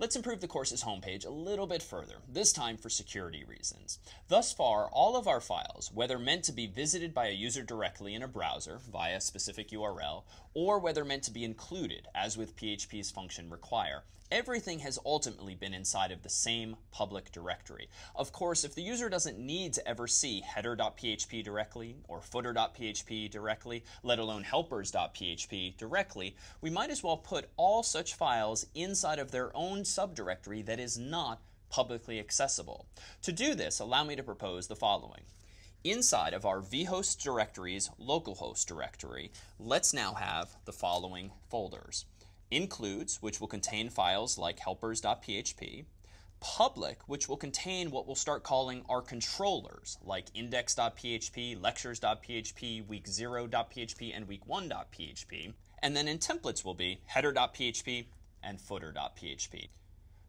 Let's improve the course's homepage a little bit further, this time for security reasons. Thus far, all of our files, whether meant to be visited by a user directly in a browser via a specific URL, or whether meant to be included, as with PHP's function require, everything has ultimately been inside of the same public directory. Of course, if the user doesn't need to ever see header.php directly or footer.php directly, let alone helpers.php directly, we might as well put all such files inside of their own subdirectory that is not publicly accessible. To do this, allow me to propose the following. Inside of our vhost directory's localhost directory, let's now have the following folders includes, which will contain files like helpers.php, public, which will contain what we'll start calling our controllers, like index.php, lectures.php, week0.php, and week1.php. And then in templates will be header.php and footer.php.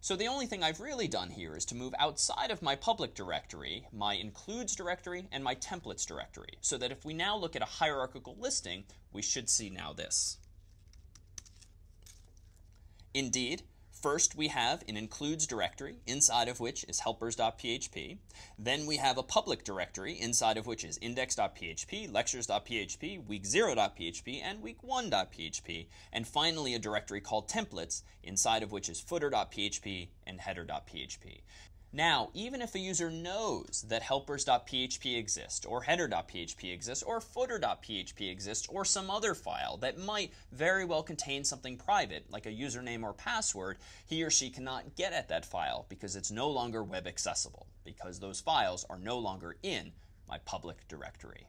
So the only thing I've really done here is to move outside of my public directory, my includes directory, and my templates directory, so that if we now look at a hierarchical listing, we should see now this. Indeed, First, we have an includes directory, inside of which is helpers.php. Then we have a public directory, inside of which is index.php, lectures.php, week0.php, and week1.php. And finally, a directory called templates, inside of which is footer.php and header.php. Now, even if a user knows that helpers.php exists, or header.php exists, or footer.php exists, or some other file that might very well contain something private, like a username or password, he or she cannot get at that file because it's no longer web accessible, because those files are no longer in my public directory.